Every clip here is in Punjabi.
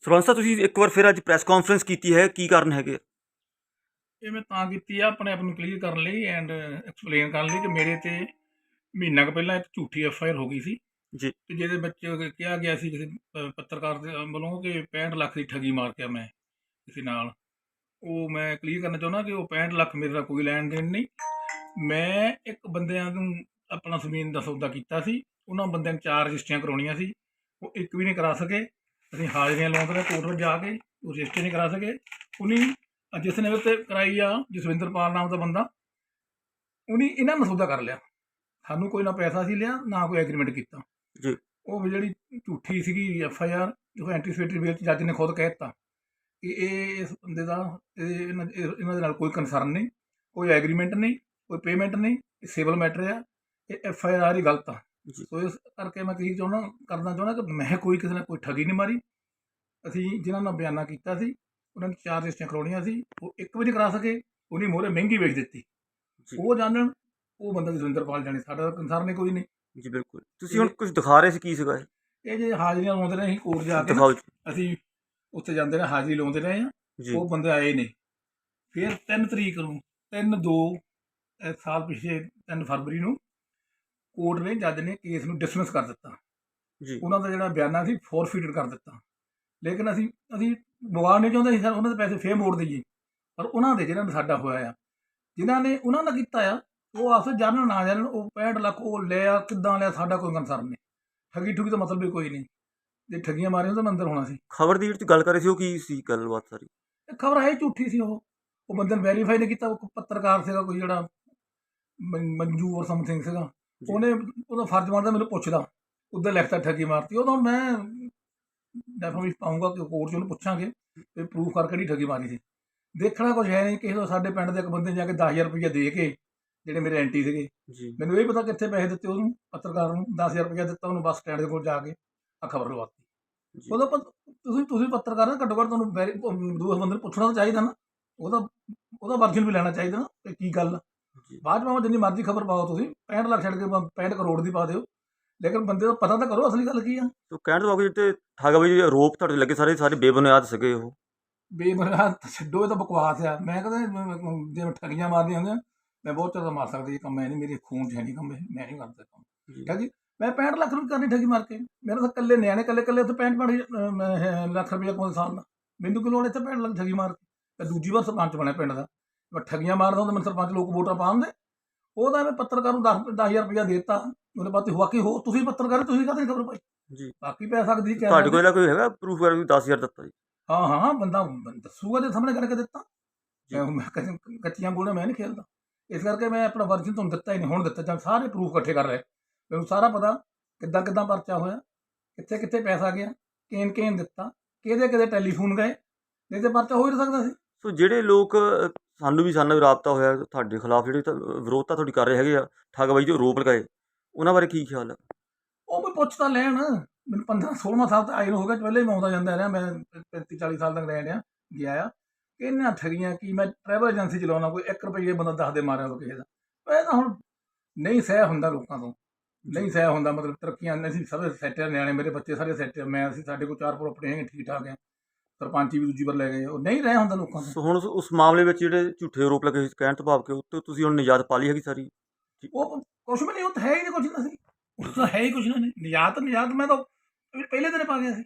ਸਰਪੰਚ ਸਾਹਿਬ ਤੁਸੀਂ ਇੱਕ ਵਾਰ ਫਿਰ ਅੱਜ ਪ੍ਰੈਸ ਕਾਨਫਰੰਸ ਕੀਤੀ ਹੈ ਕੀ ਕਾਰਨ ਹੈਗੇ ਇਹ ਮੈਂ ਤਾਂ ਕੀਤੀ ਆ ਆਪਣੇ ਆਪ ਨੂੰ ਕਲੀਅਰ ਕਰਨ ਲਈ ਐਂਡ ਐਕਸਪਲੇਨ ਕਰਨ ਲਈ ਕਿ ਮੇਰੇ ਤੇ ਮਹੀਨਾ ਕੁ ਪਹਿਲਾਂ ਇੱਕ ਝੂਠੀ ਐਫ ਆਈ ਆਰ ਹੋ ਗਈ ਸੀ। ਜੀ। ਤੇ ਜਿਹਦੇ ਵਿੱਚ ਕਿਹਾ ਗਿਆ ਸੀ ਕਿਸੇ ਪੱਤਰਕਾਰ ਦੇ ਵੱਲੋਂ ਕਿ 65 ਲੱਖ ਦੀ ਠੱਗੀ ਮਾਰ ਕੇ ਮੈਂ ਕਿਸੇ ਨਾਲ। ਉਹ ਮੈਂ ਕਲੀਅਰ ਕਰਨਾ ਚਾਹੁੰਦਾ ਕਿ ਉਹ 65 ਲੱਖ ਮੇਰੇ ਦਾ ਕੋਈ ਲੈਣ ਦੇਣ ਨਹੀਂ। ਮੈਂ ਇੱਕ ਬੰਦਿਆਂ ਨੂੰ ਆਪਣਾ ਜ਼ਮੀਨ ਦਾ ਸੌਦਾ ਕੀਤਾ ਸੀ। ਉਹਨਾਂ ਬੰਦਿਆਂ ਨੂੰ ਚਾਰ ਰਜਿਸਟਰੀਆਂ ਕਰਾਉਣੀਆਂ ਸੀ। ਉਹ ਇੱਕ ਵੀ ਨਹੀਂ ਕਰਾ ਸਕੇ। ਅਸੀਂ ਹਾਜ਼ਰੀਆਂ ਲਾਉਂਦੇ ਰਹੇ ਕੋਰਟ ਵਿੱਚ ਜਾ ਕੇ ਉਹ ਰਜਿਸਟਰੀ ਨਹੀਂ ਕਰਾ ਸਕੇ। ਅਹ ਜਿਸ ਨੇ ਉਹ ਤੇ ਕਰਾਈ ਆ ਜਸਵਿੰਦਰਪਾਲ ਨਾਮ ਦਾ ਬੰਦਾ। ਉਹਨੇ ਇਹਨਾਂ ਨੂੰ ਸੌਦਾ ਕਰ ਲਿਆ। ਸਾਨੂੰ ਕੋਈ ਨਾ ਪੈਸਾ ਸੀ ਲਿਆ ਨਾ ਕੋਈ ਐਗਰੀਮੈਂਟ ਕੀਤਾ। ਜੀ। ਉਹ ਜਿਹੜੀ ਝੂਠੀ ਸੀਗੀ ਐਫ ਆਈ ਆਰ ਜੋ ਐਂਟੀਸਪੇਟਰੀ ਬੇਲ ਚ ਜੱਜ ਨੇ ਖੁਦ ਕਹਿ ਦਿੱਤਾ। ਕਿ ਇਹ ਇਸ ਬੰਦੇ ਦਾ ਇਹ ਇਹਨਾਂ ਇਹ- ਇਹਨਾਂ ਦੇ ਨਾਲ ਕੋਈ ਕੰਸਰਨ ਨਹੀਂ ਕੋਈ ਐਗਰੀਮੈਂਟ ਨਹੀਂ ਕੋਈ ਪੇਮੈਂਟ ਨਹੀਂ ਇਹ ਸਿਵਲ ਮੈਟਰ ਆ ਇਹ ਐਫ ਆਈ ਆਰ ਹੀ ਗਲਤ ਆ। ਸੋ ਇਸ ਕਰਕੇ ਮੈਂ ਕਹੀ ਚਾਹੁੰਦਾ ਕਰਨਾ ਚਾਹੁੰਦਾ ਕਿ ਮੈਂ ਕੋਈ ਕਿਸੇ ਨਾਲ ਕੋਈ ਠੱਗੀ ਨਹੀਂ ਮਾਰੀ। ਅਸੀਂ ਜਿਨ੍ਹਾਂ ਨਾਲ ਬਿਆਨਾ ਕੀਤਾ ਸੀ ਉਹਨਾਂ ਨੇ ਚਾਰ ਰਜਿਸਟਰੀਆਂ ਕਰਾਉਣੀਆਂ ਸੀ ਉਹ ਇੱਕ ਵੀ ਨਹੀਂ ਕਰਾ ਸਕੇ ਉਹਨੇ ਮੋਰੇ ਮਹਿੰਗੀ ਵੇਚ ਦਿੱਤੀ। ਉਹ ਜਾਣਨ ਉਹ ਬੰਦਾ ਜਸਵਿੰਦਰਪਾਲ ਜਾਣੇ ਸਾਡਾ ਕੰਸਰਨ ਨਹੀਂ ਕੋਈ ਨਹੀਂ। ਜੀ ਬਿਲਕੁਲ। ਤੁਸੀਂ ਹੁਣ ਕੁਝ ਦਿਖਾ ਰਹੇ ਸੀ ਕੀ ਸੀਗਾ ਇਹ? ਜੇ ਹਾਜ਼ਰੀਆਂ ਲਾਉਂਦੇ ਰਹੇ ਅਸੀਂ ਕੋਰਟ ਜਾ ਕੇ ਨਾ। ਅਸੀਂ ਉੱਥੇ ਜਾਂਦੇ ਰਹੇ ਹਾਜ਼ਰੀ ਲਾਉਂਦੇ ਰਹੇ ਆ ਉਹ ਬੰਦੇ ਆਏ ਨੇ ਫਿਰ 3 ਤਰੀਕ ਨੂੰ 3 2 ਸਾਲ ਪਿਛੇ 3 ਫਰਵਰੀ ਨੂੰ ਕੋਰਟ ਨੇ ਜੱਜ ਨੇ ਕੇਸ ਨੂੰ ਡਿਸਮਿਸ ਕਰ ਦਿੱਤਾ। ਜੀ। ਉਹਨਾਂ ਦਾ ਜਿਹੜਾ ਬਿਆਨਾ ਸੀ ਫੋਰਫੀਟਡ ਕਰ ਦਿੱਤਾ। ਲੇਕਿਨ ਅਸੀਂ ਅਸੀਂ ਵਿਵਾਦ ਨਹੀਂ ਚਾਹੁੰਦੇ ਸੀ ਸਰ ਉਹਨਾਂ ਦੇ ਪੈਸੇ ਫੇਰ ਮੋੜ ਦਈਏ। ਪਰ ਉਹਨਾਂ ਦੇ ਜਿਹੜਾ ਸਾਡਾ ਹੋਇਆ ਆ ਜਿਨ੍ਹਾਂ ਨੇ ਉਹਨਾਂ ਦਾ ਕੀਤਾ ਆ ਉਹ ਵਿੱਚ ਜਾਣਨ ਨਾ ਜਾਣਨ ਉਹ 65 ਲੱਖ ਉਹ ਲਿਆ ਕਿੱਦਾਂ ਲਿਆ ਸਾਡਾ ਕੋਈ ਕੰਸਰਨ ਨਹੀਂ। ਠੱਗੀ ਠੁਗੀ ਦਾ ਮਤਲਬ ਵੀ ਕੋਈ ਨਹੀਂ। ਜੇ ਠੱਗੀਆਂ ਮਾਰੀਆਂ ਤਾਂ ਅੰਦਰ ਹੋਣਾ ਸੀ। ਖਬਰ ਦੀ ਜਿਹੜੀ ਗੱਲ ਕਰ ਰਹੇ ਸੀ ਉਹ ਕੀ ਸੀ ਗੱਲਬਾਤ ਸਾਰੀ? ਇਹ ਖਬਰ ਹੈ ਝੂਠੀ ਸੀ ਉਹ। ਉਹ ਬੰਦੇ ਨੇ ਵੈਰੀਫਾਈ ਨਹੀਂ ਕੀਤਾ ਉਹ ਪੱਤਰਕਾਰ ਸੀਗਾ ਕੋਈ ਜਿਹੜਾ ਮੰ- ਮੰਜੂ ਔਰ ਸਮਥਿੰਗ ਸੀਗਾ। ਉਹਨੇ ਉਹਦਾ ਫਰਜ਼ ਬਣਦਾ ਮੈਨੂੰ ਪੁੱਛਦਾ। ਉੱਧਰ ਲਿਖਤਾ ਠੱਗੀ ਮਾਰਤੀ। ਉਹਦਾ ਮੈਂ ਡੈਫੀਨਿਟਲੀ ਪਾਉਂਗਾ ਕਿ ਕੋਰਟ 'ਚ ਉਹਨੂੰ ਪੁੱਛਾਂਗੇ ਤੇ ਪ੍ਰੂਫ ਕਰਕੇ ਨਹੀਂ ਠੱਗੀ ਮਾਰੀ ਸੀ। ਦੇਖਣਾ ਕੁਝ ਹੈ ਨਹੀਂ। ਕਿਸੇ ਤੋਂ ਸਾਡੇ ਪਿੰਡ ਦੇ ਇੱਕ ਬੰਦੇ ਨੇ ਜਾ ਕੇ 10000 ਰੁਪਏ ਦੇ ਕੇ ਜਿਹੜੇ ਮੇਰੇ ਐਂਟੀ ਸੀਗੇ ਮੈਨੂੰ ਇਹ ਪਤਾ ਕਿੱਥੇ ਪੈਸੇ ਦਿੱਤੇ ਉਹਨੂੰ ਪੱਤਰਕਾਰ ਨੂੰ 10000 ਰੁਪਏ ਦਿੱਤਾ ਉਹਨੂੰ ਬੱਸ ਸਟੈਂਡ ਦੇ ਕੋਲ ਜਾ ਕੇ ਆ ਖਬਰ ਲਵਾਤੀ। ਉਹਦਾ ਤੁਸੀਂ ਤੁਸੀਂ ਪੱਤਰਕਾਰ ਹੋ ਘੱਟੋ ਘੱਟ ਤੁਹਾਨੂੰ ਦੂਸਰੇ ਬੰਦੇ ਨੂੰ ਪੁੱਛਣਾ ਤਾਂ ਚਾਹੀਦਾ ਨਾ। ਉਹਦਾ ਉਹਦਾ ਵਰਜਨ ਵੀ ਲੈਣਾ ਚਾਹੀਦਾ ਨਾ ਕਿ ਕੀ ਗੱਲ ਆ। ਬਾਅਦ ਵਿੱਚ ਜਿੰਨੀ ਮਰਜ਼ੀ ਖਬਰ ਪਾਓ ਤੁਸੀਂ 65 ਲੱਖ ਛੱਡ ਕੇ 65 ਕਰੋੜ ਦੀ ਪਾ ਦਿਓ। ਲੇਕਿਨ ਬੰਦੇ ਦਾ ਪਤਾ ਤਾਂ ਕਰੋ ਅਸਲੀ ਗੱਲ ਕੀ ਆ। ਤੋ ਕਹਿਣ ਤੋਂ ਬਾਅਦ ਜਿਹੜੇ ਠੱਗਬਾਜੀ ਦੇ ਆਰੋਪ ਤੁਹਾਡੇ ਲੱਗੇ ਸਾਰੇ ਸਾਰੇ ਬੇਬੁਨਿਆਦ ਸੀਗੇ ਉਹ। ਬੇਬੁਨਿਆਦ ਛੱਡੋ ਇਹ ਤਾਂ ਬਕਵਾਸ ਆ। ਮੈਂ ਕਹਿੰਦਾ ਜਿਵੇਂ ਠੱਗੀਆਂ ਮਾਰਦੀਆਂ ਹੁੰਦੀਆਂ ਮੈਂ ਬਹੁਤ ਜ਼ਿਆਦਾ ਮਾਰ ਸਕਦਾ ਇਹ ਕੰਮ ਮੈਂ ਨਹੀਂ ਮੇਰੇ ਖੂਨ 'ਚ ਹੈ ਨਹੀਂ ਕੰਮ ਮੈਂ ਨਹੀਂ ਕਰਦਾ ਕੰਮ। ਜੀ ਠੱਗੀ ਮੈਂ 65 ਲੱਖ ਰੁਪਏ ਕਰਨੀ ਠੱਗੀ ਮਾਰ ਕੇ। ਮੇਰੇ ਤਾਂ ਇਕੱਲੇ ਨਿਆਣੇ ਇਕੱਲੇ ਇਕੱਲੇ ਉੱਥੇ 65 65 ਅਮ, ਅਹ, ਲੱਖ ਰੁਪਏ ਕੋਲ ਸਾਲ ਦਾ ਮੈਨੂੰ ਕਿ ਲੋੜ ਇੱਥੇ 65 ਲੱਖ ਠੱਗੀ ਮਾਰ ਕੇ? ਤੇ ਦੂਜੀ ਵਾਰ ਸਰਪੰਚ ਬਣਿਆ ਪਿੰਡ ਦਾ। ਠੱਗੀਆਂ ਮਾਰਦਾ ਹੁੰਦਾ ਮੈਨੂੰ ਸਰਪੰਚ ਲੋਕ ਵੋਟਾਂ ਪਾਉਂਦੇ ਉਹਦਾ ਮੈਂ ਪੱਤਰਕਾਰ ਨੂੰ 10 10000 ਰੁਪਇਆ ਦੇਤਾ। ਉਹਨੇ ਬਾਅਦ ਵਾਕਈ ਹੋ ਤੁਸੀਂ ਪੱਤਰਕਾਰ ਤੁਸੀਂ ਕਾਹਦੇ ਖਬਰ ਪਾਈ? ਜੀ। ਬਾਕੀ ਪੈ ਸਕਦੀ ਕਿ ਤੁਹਾਡੇ ਕੋਲ ਕੋਈ ਹੈਗਾ ਪ੍ਰੂਫ ਕਰ ਵੀ 10000 ਦਿੱਤਾ ਜੀ? ਹਾਂ ਹਾਂ ਬੰਦਾ ਦੱਸੂਗਾ ਜੇ ਸਾਹਮਣੇ ਕਰਕੇ ਦਿੱਤਾ। ਮੈਂ ਮੈਂ ਕੱਚ- ਕੱਚੀਆਂ ਗੋਲੀਆਂ ਮੈਂ ਨਹੀਂ ਖੇਲਦਾ। ਇਸ ਕਰਕੇ ਮੈਂ ਆਪਣਾ ਵਰਜਨ ਤੁਹਾਨੂੰ ਦਿੱਤਾ ਹੀ ਨਹੀਂ ਹੁਣ ਦਿੱਤਾ। ਜਾਂ ਸਾਰੇ ਪ੍ਰੂਫ ਇਕੱਠੇ ਕਰ ਰਹੇ ਮੈਨੂੰ ਸਾਰਾ ਪਤਾ ਕਿੱਦਾਂ ਕਿੱਦਾਂ ਪਰਚਾ ਹੋਇਆ ਕਿੱਥੇ ਕਿੱਥੇ ਪੈਸਾ ਗਿਆ ਕੇਨ ਕੇਨ ਦਿੱਤਾ ਕਿਹਦੇ ਕਿਹਦੇ ਟੈਲੀਫੋਨ ਗਏ ਨਹੀਂ ਤੇ ਪਰਚਾ ਹੋ ਹੀ ਸਕਦਾ ਸੀ। ਸੋ ਜਿਹੜੇ ਲੋਕ ਸਾਨੂੰ ਵੀ ਸਾਨੂੰ ਰਾਬਤਾ ਹੋਇਆ ਤੁਹਾਡੇ ਖਿਲਾਫ ਜਿਹੜੇ ਤਾਂ ਵਿਰੋਧਤਾ ਤੁਹਾਡੀ ਕਰ ਰਹੇ ਹੈਗੇ ਆ ਠੱਗਬਾਜੀ ਦੇ ਆਰੋਪ ਲਗਾਏ, ਉਹਨਾਂ ਬਾਰੇ ਕੀ ਖਿਆਲ ਹੈ ਉਹ ਮੈਂ ਪੁੱਛ ਤਾਂ ਲੈਣ ਮੈਨੂੰ 15 16 ਸਾਲ ਤਾਂ ਆਈ ਹੋ ਗਿਆ ਪਹਿਲੇ ਮੈਂ ਆਉਂਦਾ ਜਾਂਦਾ ਰਿਹਾ, ਮੈਂ 35 40 ਸਾਲ ਤੱਕ ਰਹਿ ਰਿਹਾ ਗਿਆ ਆ। ਕਿੰਨਾ ਠਗੀਆਂ, ਕੀ ਮੈਂ ਟਰੈਵਲ ਏਜੰਸੀ ਚਲਾਉਣਾ, ਕੋਈ 1 ਰੁਪਏ ਬੰਦਾ ਦੱਸ ਦੇ ਮਾਰਿਆ ਉਹ ਕਿਸੇ ਦਾ। ਇਹ ਤਾਂ ਹੁਣ ਨਹੀਂ ਸਹਿ ਹੁੰਦਾ ਲੋਕਾਂ ਤੋਂ, ਨਹੀਂ ਸਹਿ ਹੁੰਦਾ, ਮਤਲਬ ਤਰੱਕੀਆਂ, ਅਸੀਂ ਸਭ ਸੈਟ ਨਿਆਣੇ ਮੇਰੇ ਬੱਚੇ ਸਾਰੇ ਸੈਟ ਮੈਂ, ਅਸੀਂ ਸਾਡੇ ਕੋਲ ਚਾਰ ਪ੍ਰੋਪਰਟੀ ਹੈਗੇ ਠੀਕ ਠਾਕ ਹੈ ਸਰਪੰਚੀ ਵੀ ਦੂਜੀ ਵਾਰ ਲੈ ਗਏ ਉਹ ਨਹੀਂ ਰਹਿ ਹੁੰਦਾ ਲੋਕਾਂ ਤੋਂ। ਸੋ ਹੁਣ ਉਸ- ਉਸ ਮਾਮਲੇ ਵਿੱਚ ਜਿਹੜੇ ਝੂਠੇ ਆਰੋਪ ਲੱਗੇ ਸੀ ਕਹਿਣ ਤੋਂ ਭਾਵ ਕਿ ਉੱਤੇ ਤੁਸੀਂ ਹੁਣ ਨਿਜਾਤ ਪਾ ਲਈ ਹੈਗੀ ਸਾਰੀ? ਉਹ ਕੁਛ ਵੀ ਨਹੀਂ ਉਹ ਤਾਂ ਹੈ ਹੀ ਨਹੀਂ ਕੁਛ ਨਾ ਸੀ। ਉਹ ਤਾਂ ਹੈ ਹੀ ਕੁਛ ਨਹੀਂ ਨਿਯਾਤ ਨਿਯਾਤ ਮੈਂ ਤਾਂ ਪਹਿਲੇ ਦਿਨ ਪਾ ਗਿਆ ਸੀ।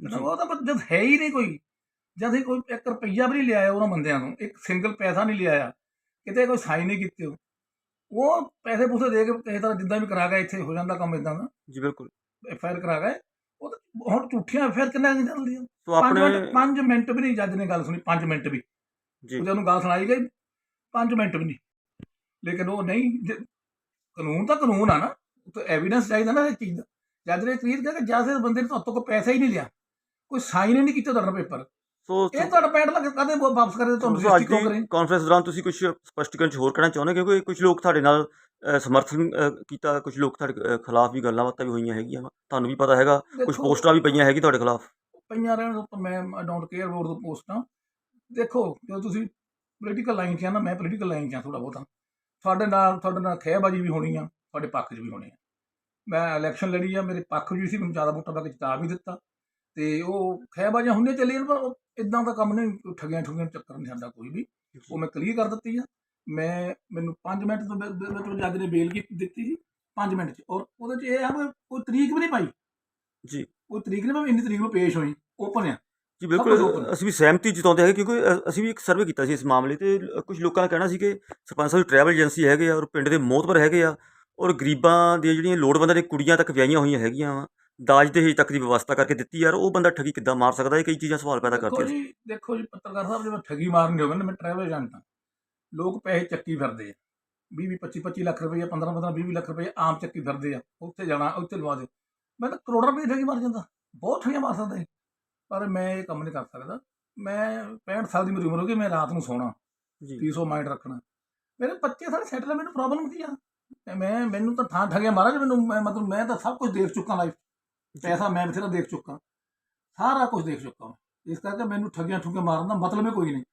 ਮਤਲਬ ਉਹ ਤਾਂ ਬਸ ਜਦ ਹੈ ਹੀ ਨਹੀਂ ਕੋਈ ਜਦ ਹੀ ਕੋਈ 1 ਰੁਪਈਆ ਵੀ ਨਹੀਂ ਲਿਆਇਆ ਉਹਨਾਂ ਬੰਦਿਆਂ ਨੂੰ ਇੱਕ ਸਿੰਗਲ ਪੈਸਾ ਨਹੀਂ ਲਿਆਇਆ ਕਿਤੇ ਕੋਈ ਸਾਈਨ ਨਹੀਂ ਕੀਤੇ ਉਹ। ਉਹ ਪੈਸੇ ਪੂਸੇ ਦੇ ਕੇ ਕਿਸੇ ਤਰ੍ਹਾਂ ਜਿੱਦਾਂ ਵੀ ਕਰਾ ਗਿਆ ਇੱਥੇ ਹੋ ਜਾਂਦਾ ਕੰਮ ਇਦਾਂ ਦਾ। ਜੀ ਬਿਲਕੁਲ। ਐਫ ਆਈ ਆਰ ਕਰਾ ਗਏ ਹੁਣ ਝੂਠੀਆਂ ਆਰ ਕਿੰਨਾ ਨਹੀਂ ਚੱਲਦੀਆਂ? ਸੋ 5 ਆਪਣੇ ਮਿੰਟ 5 ਮਿੰਟ ਵੀ ਨਹੀਂ ਜੱਜ ਨੇ ਗੱਲ ਸੁਣੀ 5 ਮਿੰਟ ਵੀ। ਜੀ। ਉਹਦੇ ਨੂੰ ਗੱਲ ਸੁਣਾਈ ਗਈ 5 ਮਿੰਟ ਵੀ ਨਹੀਂ। ਲੇਕਿਨ ਉਹ ਨਹੀਂ ਕਾਨੂੰਨ ਤਾਂ ਕਾਨੂੰਨ ਆ ਨਾ ਤਾਂ ਐਵੀਡੈਂਸ ਚਾਹੀਦਾ ਨਾ ਇਸ ਚੀਜ਼ ਦਾ। ਜੱਜ ਨੇ ਕਲੀਅਰ ਕਿਹਾ ਕਿ ਜ਼ਿਆਦਾ ਬੰਦੇ ਨੇ ਤੁਹਾਡੇ ਕੋਲ ਪੈਸਾ ਹੀ ਨਹੀਂ ਲਿਆ। ਕੋਈ ਸਾਈਨ ਹੀ ਨਹੀਂ ਕੀਤਾ ਤੁਹਾਡਾ ਪੇਪਰ ਸੋ ਇਹ ਤੁਹਾਡਾ ਪੈਂਟ ਲੱਗ ਕਦੇ ਵਾਪਸ ਕਰੇ? ਤੁਹਾਨੂੰ ਸੋ ਅੱਜ ਰਜਿਸਟਰੀ ਕਿਉਂ ਕਰੇ। ਦੀ ਕਾਨਫਰੰਸ ਦੌਰਾਨ ਤੁਸੀਂ ਕੁਝ ਸਪਸ਼ਟੀਕਰਨ 'ਚ ਹੋਰ ਕਹਿਣਾ ਚਾਹੁੰਦੇ ਕਿਉਂਕਿ ਕੁਝ ਲੋਕ ਤੁਹਾਡੇ ਨਾਲ ਸਮਰਥਨ ਕੀਤਾ ਕੁਝ ਲੋਕ ਤੁਹਾਡੇ ਖਿਲਾਫ ਵੀ ਗੱਲਾਂ ਬਾਤਾਂ ਵੀ ਹੋਈਆਂ ਹੈਗੀਆਂ ਵਾ। ਤੁਹਾਨੂੰ ਵੀ ਪਤਾ ਹੈਗਾ ਕੁਝ ਦੇਖੋ, ਪੋਸਟਰਾਂ ਵੀ ਪਈਆਂ ਹੈਗੀ ਤੁਹਾਡੇ ਖਿਲਾਫ। ਪਈਆਂ ਰਹਿਣ ਤੋਂ ਮੈਂ I don't care about the ਪੋਸਟਾਂ ਦੇਖੋ ਜਦੋਂ ਤੁਸੀਂ ਪੋਲੀਟੀਕਲ ਲਾਈਨ 'ਚ ਆ ਨਾ ਮੈਂ ਪੋਲੀਟੀਕਲ ਲਾਈਨ 'ਚ ਆ ਥੋੜਾ ਬਹੁਤਾ। ਤੁਹਾਡੇ ਨਾਲ ਤੁਹਾਡੇ ਨਾਲ ਖਹਿਬਾਜੀ ਵੀ ਹੋਣੀ ਆ ਤੁਹਾਡੇ ਪੱਖ 'ਚ ਵੀ ਹੋਣੀ ਆ। ਮੈਂ ਇਲੈਕਸ਼ਨ ਲੜੀ ਆ ਮੇਰੇ ਪੱਖ 'ਚ ਵੀ ਸੀ ਮੈਨੂੰ ਜ਼ਿਆਦਾ ਵੋਟਾਂ ਪਾ ਕੇ ਜਿਤਾ ਵੀ ਦਿੱਤਾ। ਤੇ ਉਹ ਖੈਬਾਜ਼ਾਂ ਹੁੰਦੀਆਂ ਚੱਲੀਆਂ ਪਰ ਇਦਾਂ ਦਾ ਕੰਮ ਨਹੀਂ ਠੱਗੀਆਂ ਠੁਗੀਆਂ ਚੱਕਰ ਨਹੀਂ ਸਾਡਾ ਕੋਈ ਵੀ। ਉਹ ਮੈਂ ਕਲੀਅਰ ਕਰ ਦਿੱਤੀ ਆ। ਮੈਂ ਮੈਨੂੰ 5 ਮਿੰਟ ਤੋਂ ਵਿੱਚ ਜੱਜ ਨੇ ਬੇਲ ਕੀ ਦਿੱਤੀ ਸੀ 5 ਮਿੰਟ ਚ। ਔਰ ਉਹਦੇ ਚ ਇਹ ਆ ਵੀ ਕੋਈ ਤਰੀਕ ਵੀ ਨਹੀਂ ਪਾਈ। ਜੀ। ਕੋਈ ਤਰੀਕ ਨਹੀਂ ਪਾਈ ਇੰਨੀ ਤਰੀਕ ਨੂੰ ਪੇਸ਼ ਹੋਈ ਓਪਨ ਆ। ਜੀ ਬਿਲਕੁਲ। ਅਸੀਂ ਵੀ ਸਹਿਮਤੀ ਜਤਾਉਂਦੇ ਹੈਗੇ ਕਿਉਂਕਿ ਅਸੀਂ ਵੀ ਇੱਕ ਸਰਵੇ ਕੀਤਾ ਸੀ ਇਸ ਮਾਮਲੇ ਤੇ। ਕੁਝ ਲੋਕਾਂ ਦਾ ਕਹਿਣਾ ਸੀ ਕਿ ਸਰਪੰਚ ਸਾਹਿਬ ਟਰੈਵਲ ਏਜੰਸੀ ਹੈਗੇ ਆ ਔਰ ਪਿੰਡ ਦੇ ਮੋਹਤਬਰ ਹੈਗੇ ਆ। ਔਰ ਗਰੀਬਾਂ ਦੀਆਂ ਜਿਹੜੀਆਂ ਲੋੜਵੰਦਾਂ ਦੀਆਂ ਕੁੜੀਆਂ ਤੱਕ ਵਿਆਹੀਆਂ ਹੋਈਆਂ ਹੈਗੀਆਂ ਵਾ ਦਾਜ ਦਹੇਜ ਤੱਕ ਦੀ ਵਿਵਸਥਾ ਕਰਕੇ ਦਿੱਤੀ ਯਾਰ ਉਹ ਬੰਦਾ ਠੱਗੀ ਕਿੱਦਾਂ ਮਾਰ ਸਕਦਾ? ਇਹ ਕਈ ਚੀਜ਼ਾਂ ਸਵਾਲ ਪੈਦਾ ਕਰਦੀਆਂ ਜੀ ਦੇਖੋ ਜੀ ਪੱਤਰਕਾਰ ਸਾਹਿਬ ਜਿਵੇਂ ਠੱਗੀ ਮਾਰਨ ਹੋਵੇ ਨਾ ਮੈਂ ਟਰੈਵਲ ਏਜੰਟ ਹਾਂ ਲੋਕ ਪੈਸੇ ਚੱਕੀ ਫਿਰਦੇ ਆ। 20 20 25 25 ਲੱਖ ਰੁਪਏ 15 15 20 ਲੱਖ ਰੁਪਏ ਆਮ ਚੱਕੀ ਫਿਰਦੇ ਆ। ਉੱਥੇ ਜਾਣਾ ਉੱਥੇ ਲਵਾ ਦਿਓ। ਮੈਂ ਤਾਂ ਕਰੋੜਾਂ ਰੁਪਏ ਦੀ ਠੱਗੀ ਮਾਰ ਜਾਂਦਾ। ਬਹੁਤ ਠੱਗੀਆਂ ਮਾਰ ਸਕਦਾ ਪਰ ਮੈਂ ਇਹ ਕੰਮ ਨਹੀਂ ਕਰ ਸਕਦਾ। ਮੈਂ 65 ਸਾਲ ਦੀ ਮੇਰੀ ਉਮਰ ਹੋ ਗਈ ਮੈਂ ਰਾਤ ਨੂੰ ਸੌਣਾ। ਜੀ। ਪੀਸ ਆਫ ਮਾਈਂਡ ਰੱਖਣਾ। ਮੇਰੇ ਬੱਚੇ ਸਾਰੇ ਸੈਟਲ ਮੈਨੂੰ ਪ੍ਰੋਬਲਮ ਕੀ ਆ? ਮੈਂ ਮੈਨੂੰ ਤਾਂ ਥਾਂ ਠੱਗਿਆ ਮਹਾਰਾਜ ਮੈਨੂੰ ਮੈਂ ਮਤਲਬ ਮੈਂ ਤਾਂ ਸਭ ਕੁਝ ਦੇਖ ਚੁੱਕਾ ਲਾਈਫ ਪੈਸਾ ਮੈਂ ਬਥੇਰਾ ਦੇਖ ਚੁੱਕਾ। ਸਾਰਾ ਕੁਝ ਦੇਖ ਚੁੱਕਾ ਇਸ ਕਰਕੇ ਮੈਨੂੰ ਠੱਗੀਆਂ ਠੁੱਗੀਆਂ ਮਾਰਨ ਦਾ ਮਤਲਬ ਹੀ ਕੋਈ ਨਹੀਂ।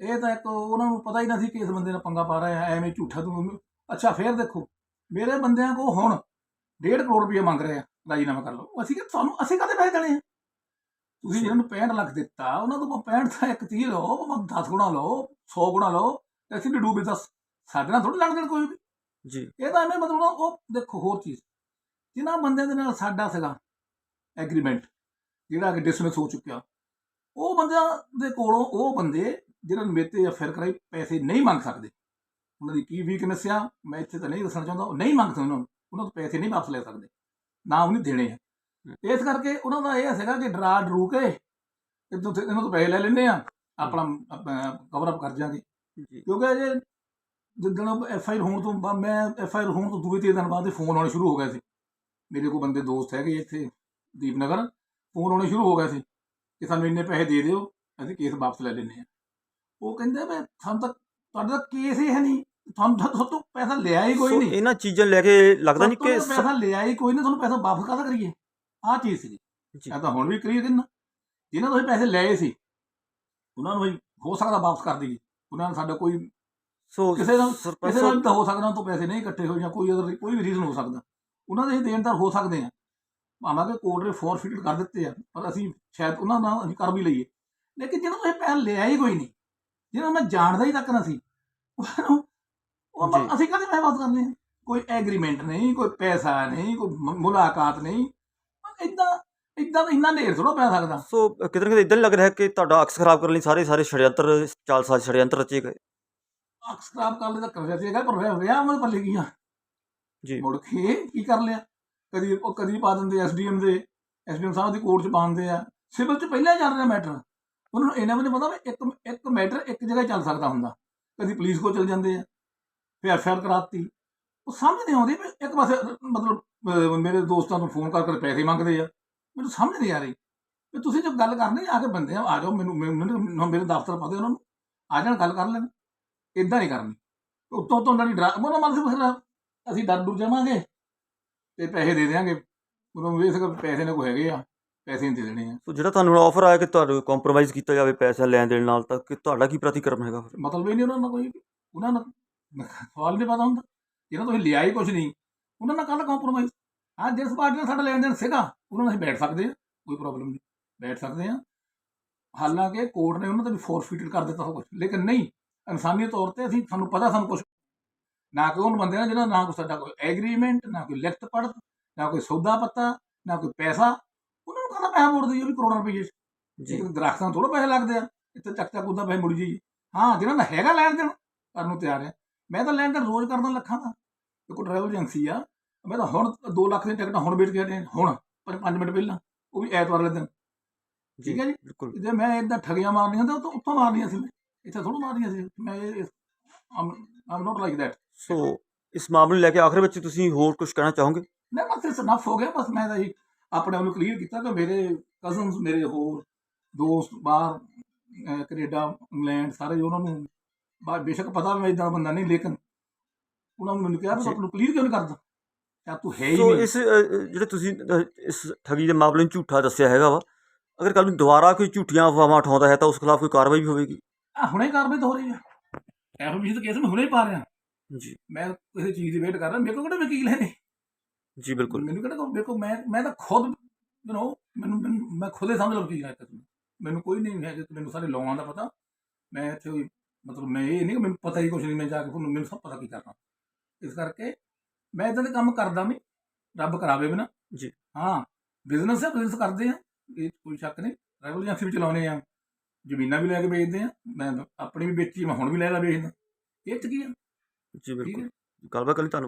ਇਹ ਤਾਂ ਇੱਕ ਉਹਨਾਂ ਨੂੰ ਪਤਾ ਹੀ ਨਹੀਂ ਸੀ ਕਿ ਇਸ ਬੰਦੇ ਨਾਲ ਪੰਗਾ ਪਾ ਰਿਹਾ ਹੈ ਐਵੇਂ ਝੂਠਾ ਤੂੰ ਅੱਛਾ ਫੇਰ ਦੇਖੋ ਮੇਰੇ ਬੰਦਿਆਂ ਕੋ ਹੁਣ 1.5 ਕਰੋੜ ਰੁਪਏ ਮੰਗ ਰਹੇ ਆ ਰਾਜੀਨਾਮਾ ਕਰ ਲਓ। ਅਸੀਂ ਕਿ ਤੁਹਾਨੂੰ ਅਸੀਂ ਕਾਹਦੇ ਪੈਸੇ ਦੇਣੇ ਆ? ਤੁਸੀਂ ਜਿਹਨਾਂ ਨੂੰ 65 ਲੱਖ ਦਿੱਤਾ ਉਹਨਾਂ ਤੋਂ 65 ਦਾ ਇੱਕ ਤੀਹ ਲਓ ਭਾਵੇਂ 10 ਗੁਣਾ ਲਓ 100 ਗੁਣਾ ਲਓ ਅਸੀਂ ਵੀ ਡੂਬੇ ਦੱਸ ਸਾਡੇ ਨਾਲ ਥੋੜੀ ਲੜ ਦੇਣ ਕੋਈ ਵੀ। ਜੀ। ਇਹ ਤਾਂ ਐਵੇਂ ਮਤਲਬ ਉਹ ਦੇਖੋ ਹੋਰ ਚੀਜ਼ ਜਿਨ੍ਹਾਂ ਬੰਦਿਆਂ ਦੇ ਨਾਲ ਸਾਡਾ ਸੀਗਾ ਐਗਰੀਮੈਂਟ ਜਿਹੜਾ ਕਿ ਡਿਸਮਿਸ ਹੋ ਚੁੱਕਿਆ ਉਹ ਬੰਦਿਆਂ ਦੇ ਕੋਲੋਂ ਉਹ ਬੰਦੇ ਜਿਹਨਾਂ ਨੂੰ ਮੇਤੇ ਜਾਂ ਫਿਰ ਕਰਾਈ ਪੈਸੇ ਨਹੀਂ ਮੰਗ ਸਕਦੇ। ਉਹਨਾਂ ਦੀ ਕੀ ਵੀਕਨੈਸ ਆ ਮੈਂ ਇੱਥੇ ਤਾਂ ਨਹੀਂ ਦੱਸਣਾ ਚਾਹੁੰਦਾ ਉਹ ਨਹੀਂ ਮੰਗ ਸਕਦੇ ਉਹਨਾਂ ਨੂੰ। ਉਹਨਾਂ ਤੋਂ ਪੈਸੇ ਨਹੀਂ ਵਾਪਸ ਲੈ ਸਕਦੇ। ਨਾ ਉਹਨੇ ਦੇਣੇ ਆ। ਇਸ ਕਰਕੇ ਉਹਨਾਂ ਦਾ ਇਹ ਸੀਗਾ ਕਿ ਡਰਾ ਡਰੂ ਕੇ ਇੱਥੋਂ ਤੇ ਇਹਨਾਂ ਤੋਂ ਪੈਸੇ ਲੈ ਲੈਂਦੇ ਆ ਆਪਣਾ ਕਵਰ ਅਪ ਕਰ ਜਾਾਂਗੇ ਕਿਉਂਕਿ ਜੇ ਜਿੱਦਣ ਐਫ ਆਈ ਹੋਣ ਤੋਂ ਬਾਅਦ ਮੈਂ ਐਫ ਆਈ ਹੋਣ ਤੋਂ ਦੂਏ ਤੀਏ ਦਿਨ ਬਾਅਦ ਫੋਨ ਆਉਣੇ ਸ਼ੁਰੂ ਹੋ ਗਏ ਸੀ। ਮੇਰੇ ਕੋਲ ਬੰਦੇ ਦੋਸਤ ਹੈਗੇ ਇੱਥੇ ਦੀਪਨਗਰ। ਫੋਨ ਆਉਣੇ ਸ਼ੁਰੂ ਹੋ ਗਏ ਸੀ ਕਿ ਸਾਨੂੰ ਇੰਨੇ ਪੈਸੇ ਦੇ ਦਿਓ ਅਸੀਂ ਕੇਸ ਵਾਪਸ ਲੈ ਲੈਂਦੇ ਆ। ਉਹ ਕਹਿੰਦੇ ਮੈਂ ਸਾਨੂੰ ਤਾਂ ਤੁਹਾਡਾ ਤਾਂ ਕੇਸ ਹੀ ਹੈ ਨਹੀਂ। ਤੁਹਾਨੂੰ ਤਾਂ ਤੁਹਾਡੇ ਤੋਂ ਪੈਸਾ ਲਿਆ ਹੀ ਕੋਈ ਨਹੀਂ। ਇਹਨਾਂ ਚੀਜ਼ਾਂ ਲੈ ਕੇ ਲੱਗਦਾ ਨਹੀਂ ਕਿ ਪੈਸਾ ਲਿਆ ਹੀ ਕੋਈ ਨਹੀਂ ਤੁਹਾਨੂੰ ਪੈਸਾ ਵਾਪਸ ਕਾਹਦਾ ਕਰੀਏ? ਆਹ ਚੀਜ਼ ਸੀ। ਜੀ। ਮੈਂ ਤਾਂ ਹੁਣ ਵੀ ਕਲੀਅਰ ਕਰਨਾ ਜਿਨ੍ਹਾਂ ਤੋਂ ਅਸੀਂ ਪੈਸੇ ਲਏ ਸੀ ਉਹਨਾਂ ਨੂੰ ਹੋ ਸਕਦਾ ਵਾਪਸ ਕਰ ਦਈਏ। ਉਹਨਾਂ ਨੇ ਸਾਡਾ ਕੋਈ ਸੋ ਕਿਸੇ ਨਾਲ- ਸਰਪੰਚ ਕਿਸੇ ਨਾਲ ਤਾਂ ਹੋ ਸਕਦਾ ਤੋਂ ਪੈਸੇ ਨਹੀਂ ਇਕੱਠੇ ਹੋਏ ਜਾਂ ਕੋਈ ਅਦਰ ਕੋਈ ਵੀ ਰੀਜ਼ਨ ਹੋ ਸਕਦਾ। ਉਹਨਾਂ ਦੇ ਦੇਣਦਾਰ ਹੋ ਸਕਦੇ ਆ। ਭਾਵੇਂ ਕਿ ਕੋਰਟ ਨੇ ਫੋਰਫਿਟ ਕਰ ਦਿੱਤੇ ਆ ਪਰ ਅਸੀਂ ਸ਼ਾਇਦ ਉਹਨਾਂ ਨਾਲ ਅਸੀਂ ਕਰ ਵੀ ਲਈਏ। ਲੇਕਿਨ ਜਿਹਨਾਂ ਤੋਂ ਇਹ ਪੈਸਾ ਲਿਆ ਹੀ ਕੋਈ ਨਹੀਂ ਜਿਹਨਾਂ ਨੂੰ ਮੈਂ ਜਾਣਦਾ ਹੀ ਤੱਕ ਨਾ ਸੀ। ਉਹ ਜੀ। ਅਸੀਂ ਕਦੇ ਮੈਂ ਬਾਤ ਕਰਨੇ ਆ? ਕੋਈ ਐਗਰੀਮੈਂਟ ਨਹੀਂ ਕੋਈ ਪੈਸਾ ਨਹੀਂ ਕੋਈ ਮ- ਮੁਲਾਕਾਤ ਨਹੀਂ। ਇਦਾਂ ਇਦਾਂ ਤਾਂ ਇੰਨਾ ਢੇਰ ਥੋੜਾ ਪੈ ਸਕਦਾ। ਸੋ ਕਿਤੇ ਨਾ ਕਿਤੇ ਇਦਾਂ ਲੱਗ ਰਿਹਾ ਹੈ ਕਿ ਤੁਹਾਡਾ ਅਕਸ ਖਰਾਬ ਕਰਨ ਲਈ ਸਾਰੇ ਸਾਰੇ ષਡਯੰਤਰ ਚਾਲ ਸਾਜ਼ ષਡਯੰਤਰ ਰਚੇ ਗਏ। ਅਕਸ ਖਰਾਬ ਕਰ ਲੈ ਤਾਂ ਕਰ ਰਿਹਾ ਸੀਗਾ ਪਰ ਮਤ ਪੱਲੇ ਗਿਆ ਜੀ। ਮੁੜ ਕੇ ਕੀ ਕਰ ਲਿਆ? ਕਦੀ ਉਹ ਕਦੀ ਪਾ ਦਿੰਦੇ ਐਸਡੀਐਮ ਦੇ ਐਸਡੀਐਮ ਸਾਹਿਬ ਦੀ ਕੋਰਟ 'ਚ ਪਾਉਂਦੇ ਆ। ਸਿਵਲ 'ਚ ਪਹਿਲਾਂ ਹੀ ਚੱਲ ਰਿਹਾ ਮੈਟਰ। ਉਹਨਾਂ ਨੂੰ ਇਹਨਾਂ ਵੀ ਨਹੀਂ ਪਤਾ ਵੀ ਇੱਕ ਇੱਕ ਮੈਟਰ ਇੱਕ ਜਗ੍ਹਾ ਚੱਲ ਸਕਦਾ ਹੁੰਦਾ। ਕਦੀ ਪੁਲਿਸ ਕੋਲ ਚਲ ਜਾਂਦੇ ਆ, ਫਿਰ ਐਫਆਰ ਕਰਾਤੀ। ਉਹ ਸਮਝ ਨਹੀਂ ਆਉਂਦੀ ਵੀ ਇੱਕ ਪਾਸੇ, ਮਤਲਬ ਮੇਰੇ ਦੋਸਤਾਂ ਨੂੰ ਫੋਨ ਕਰ ਕਰ ਪੈਸੇ ਮੰਗਦੇ ਆ। ਮੈਨੂੰ ਸਮਝ ਨਹੀਂ ਆ ਰਹੀ। ਵੀ ਤੁਸੀਂ ਜੋ ਗੱਲ ਕਰਨੀ ਆ ਕੇ ਬੰਦੇ ਆ ਜਾਓ, ਮੈਨੂੰ ਮੈਨੂੰ ਮੇਰੇ ਦਫ਼ਤਰ ਪਾ ਦਿਓ ਉਹਨਾਂ ਨੂੰ। ਆ ਜਾਣ, ਗੱਲ ਕਰ ਲੈਣ। ਇਦਾਂ ਨਹੀਂ ਕਰਨੀ। ਉੱਤੋਂ ਤੋਂ ਉਹਨਾਂ ਦੀ ਡਰਾ ਉਹਨਾਂ ਮਨ ਸੀ ਅਸੀਂ ਡਰ ਡੁਰ ਜਾਵਾਂਗੇ ਤੇ ਪੈਸੇ ਦੇ ਦੇਵਾਂਗੇ ਉਹਨਾਂ ਨੂੰ ਇਹ ਸੀਗਾ ਪੈਸੇ ਨੇ ਕੋਈ ਹੈਗੇ ਆ। ਪੈਸੇ ਦੇ ਦੇਣੇ ਆ। ਸੋ ਜਿਹੜਾ ਤੁਹਾਨੂੰ ਹੁਣ ਆਫਰ ਆਇਆ ਕਿ ਤੁਹਾਨੂੰ ਕੰਪਰੋਮਾਈਜ਼ ਕੀਤਾ ਜਾਵੇ ਪੈਸਾ ਲੈਣ ਦੇਣ ਨਾਲ ਤਾਂ ਕਿ ਤੁਹਾਡਾ ਕੀ ਪ੍ਰਤੀਕਰਮ ਹੈਗਾ ਫਿਰ? ਮਤਲਬ ਇਹ ਨਹੀਂ ਉਹਨਾਂ ਨਾਲ ਕੋਈ। ਉਹਨਾਂ ਨਾਲ ਸਵਾਲ ਨਹੀਂ ਪਤਾ ਹੁੰਦਾ। ਜਿਹਨਾਂ ਤੋਂ ਅਸੀਂ ਲਿਆ ਹੀ ਕੁਝ ਨਹੀਂ ਉਹਨਾਂ ਨਾਲ ਕੱਲ ਕੰਪਰੋਮਾਈਜ਼ ਹਾਂ ਜਿਸ ਪਾਰਟੀ ਨਾਲ ਸਾਡਾ ਲੈਣ ਦੇਣ ਸੀਗਾ ਉਹਨਾਂ ਨਾਲ ਅਸੀਂ ਬੈਠ ਸਕਦੇ ਆ ਕੋਈ ਪ੍ਰੋਬਲਮ ਨਹੀਂ। ਬੈਠ ਸਕਦੇ ਆ ਹਾਲਾਂਕਿ ਕੋਰਟ ਨੇ ਉਹਨਾਂ ਤੇ ਵੀ ਫੋਰਫਿਟਡ ਕਰ ਦਿੱਤਾ ਕੁਝ ਲੇਕਿਨ ਨਹੀਂ ਇਨਸਾਨੀ ਤੌਰ ਤੇ ਅਸੀਂ ਸਾਨੂੰ ਪਤਾ ਸਾਨੂੰ ਕੁਝ ਨਾ ਕੋਈ ਉਹਨਾਂ ਬੰਦੇ ਨਾਲ ਜਿਹਨਾਂ ਨਾ ਕੋਈ ਸਾਡਾ ਕੋਈ ਐਗਰੀਮੈਂਟ ਨਾ ਕੋਈ ਲਿਖਤ ਪੜਤ ਨਾ ਕੋਈ ਸੌਦਾ ਪੱਤਾ ਨਾ ਕੋਈ ਪੈਸਾ। ਉਹਨਾਂ ਕਹਿੰਦਾ ਪੈਸਾ ਮੋੜ ਦਈਏ ਵੀ ਕਰੋੜਾਂ ਰੁਪਏ ਜੀ। ਦਰਖਤਾਂ ਥੋੜਾ ਪੈਸੇ ਲੱਗਦੇ ਆ ਇੱਥੇ ਚੱਕ ਚੱਕ ਉਹਦਾ ਪੈਸੇ ਮੁੜ ਜਾਈਏ ਹਾਂ ਜਿਹਨਾਂ ਦਾ ਹੈਗਾ ਲੈਣ ਦੇਣ ਕਰਨ ਨੂੰ ਤਿਆਰ ਹੈ ਮੈਂ ਤਾਂ ਲੈਣ ਦੇਣ ਰੋਜ਼ ਕਰਦਾ ਲੱਖਾਂ ਦਾ। ਕੋਈ ਟਰੈਵਲ ਏਜੰਸੀ ਆ ਮੈਂ ਤਾਂ ਹੁਣ 2 ਲੱਖ ਦੀ ਟਿਕਟਾਂ ਹੁਣ ਵੇਚ ਕੇ ਹੁਣ 5 ਮਿੰਟ ਪਹਿਲਾਂ ਉਹ ਵੀ ਐਤਵਾਰ ਵਾਲੇ ਦਿਨ। ਠੀਕ ਹੈ ਜੀ? ਬਿਲਕੁਲ। ਜੇ ਮੈਂ ਇਦਾਂ ਠਗੀਆਂ ਮਾਰਨੀਆਂ ਤਾਂ ਉੱਥੋਂ ਉੱਥੋਂ ਮਾਰਨੀਆਂ ਸੀ ਇੱਥੇ ਥੋੜਾ ਮਾਰਨੀਆਂ ਸੀ। ਮੈਂ ਆਮ ਆਮ ਨਾਟ ਲਾਈਕ ਦੈਟ ਸੋ ਇਸ ਮਾਮਲੇ ਲੈ ਕੇ ਆਖਰ ਵਿੱਚ ਤੁਸੀਂ ਹੋਰ ਕੁਝ ਕਹਿਣਾ ਚਾਹੋਗੇ? ਮੈਂ ਬਸ ਇਸ ਨਫ ਹੋ ਗਿਆ ਬਸ ਮੈਂ ਤਾਂ ਜੀ ਆਪਣੇ ਆਪ ਨੂੰ ਕਲੀਅਰ ਕੀਤਾ ਕਿ ਮੇਰੇ ਕਜ਼ਨਸ ਮੇਰੇ ਹੋਰ ਦੋਸਤ ਬਾਹਰ ਕੈਨੇਡਾ ਇੰਗਲੈਂਡ ਸਾਰੇ ਉਹਨਾਂ ਨੂੰ ਬਾ ਬੇਸ਼ੱਕ ਪਤਾ ਵੀ ਮੈਂ ਇਦਾਂ ਬੰਦਾ ਨਹੀਂ ਲੇਕਿਨ ਉਹਨਾਂ ਨੂੰ ਮੈਨੂੰ ਕਿਹਾ ਜੀ। ਤੂੰ ਆਪ ਨੂੰ ਕਲੀਅਰ ਕਿਉਂ ਨਹੀਂ ਕਰਦਾ? ਕਿਆ ਤੂੰ ਹੈ ਹੀ ਸੋ ਇਸ ਜਿਹੜੇ ਤੁਸੀਂ ਇਸ ਠੱਗੀ ਦੇ ਮਾਮਲੇ ਨੂੰ ਝੂਠਾ ਦੱਸਿਆ ਹੈਗਾ ਵਾ ਅਗਰ ਕੱਲ ਨੂੰ ਦੁਬਾਰਾ ਕੋਈ ਝੂਠੀਆਂ ਅਫਵਾਹਾਂ ਉਠਾਉਂਦਾ ਹੈ ਤਾਂ ਉਸ ਖਿਲਾਫ ਕੋਈ ਕਾਰਵਾਈ ਵੀ ਹੋਵੇਗੀ। ਹੁਣੇ ਕਾਰਵਾਈ ਤਾਂ ਹੋ ਰਹੀ ਹੈ ਜਿਹੀ ਤਾਂ ਕੇਸ ਮੈਂ ਹੁਣੇ ਪਾ ਰਿਹਾ। ਜੀ। ਮੈਂ ਕਿਸੇ ਚੀਜ਼ ਦੀ ਵੇਟ ਕਰ ਰਿਹਾ ਮੇਰੇ ਕੋਲ ਕਿਹੜੇ ਵਕੀਲ ਹੈ ਨੇ? ਜੀ ਬਿਲਕੁਲ। ਮੈਨੂੰ ਕਿਹੜਾ ਮੇਰੇ ਕੋਲ ਮੈਂ ਮੈਂ ਤਾਂ ਖੁਦ ਨੋ ਮੈਨੂੰ ਮੈਨੂੰ- ਮੈਂ ਖੁਦੇ ਸਮਝ ਲਓ ਚੀਜ਼ ਹੈ ਤੁਹਾਨੂੰ ਮੈਨੂੰ ਕੋਈ ਨਹੀਂ ਹੈ ਕਿ ਮੈਨੂੰ ਸਾਰੇ ਲੋਆਂ ਦਾ ਪਤਾ। ਮੈਂ ਇੱਥੇ ਮਤਲਬ ਮੈਂ ਇਹ ਨਹੀਂ ਮੈਨੂੰ ਪਤਾ ਹੀ ਕੁਝ ਨਹੀਂ ਮੈਂ ਜਾ ਕੇ ਤੁਹਾਨੂੰ ਮੈਨੂੰ ਸਭ ਪਤਾ ਕੀ ਕਰਨਾ। ਇਸ ਕਰਕੇ ਮੈਂ ਇਦਾਂ ਦੇ ਕੰਮ ਕਰਦਾ ਨਹੀਂ। ਰੱਬ ਕਰਾਵੇ ਬਿਨਾ। ਜੀ। ਹਾਂ ਬਿਜ਼ਨਸ ਹੈ ਬਿਜ਼ਨਸ ਕਰਦੇ ਆ ਇਹ ਕੋਈ ਸ਼ੱਕ ਨਹੀਂ। ਟਰੈਵਲ ਏਜੰਸੀ ਵੀ ਚਲਾਉਨੇ ਆ ਜ਼ਮੀਨਾਂ ਵੀ ਲੈ ਕੇ ਵੇਚਦੇ ਆ ਮੈਂ ਆਪਣੀ ਵੀ ਵੇਚੀ ਮੈਂ ਹੁਣ ਵੀ ਲੈ ਲਾ ਵੇਚਦਾ। ਇਹ 'ਚ ਕੀ ਆ ਜੀ ਬਿਲਕੁਲ। ਹੈ ਗੱਲਬਾਤ ਲਈ ਧੰਨਵਾਦ।